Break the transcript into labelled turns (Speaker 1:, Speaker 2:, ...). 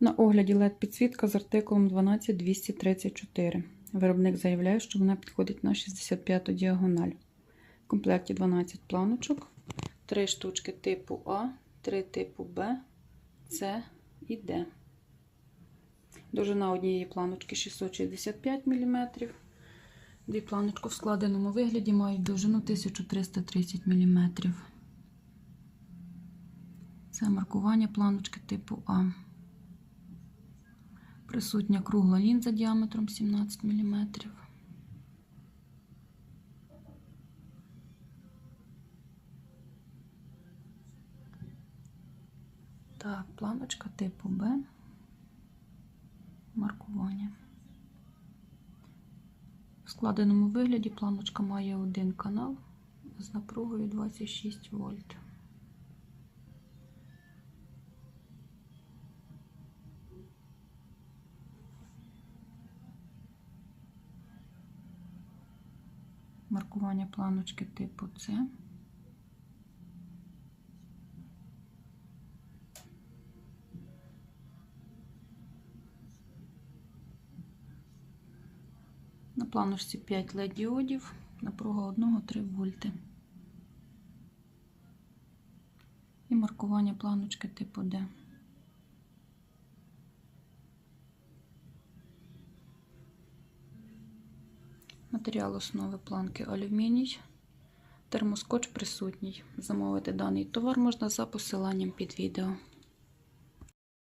Speaker 1: На огляді LED-підсвітка з артикулом 12234. Виробник заявляє, що вона підходить на 65 діагональ. В комплекті 12 планочок, 3 штучки типу А, 3 типу Б, С і Д. Довжина однієї планочки 665 мм. Дві планочки в складеному вигляді мають довжину 1330 мм. Це маркування планочки типу А. Присутня кругла лінза діаметром 17 мм. Так, планочка типу Б. Маркування. В складеному вигляді планочка має один канал з напругою 26 вольт. Маркування планочки типу С. На планочці 5 LED діодів, напруга 1-3 вольти. І маркування планочки типу D. Матеріал основи планки алюміній. Термоскоч присутній. Замовити даний товар можна за посиланням під відео.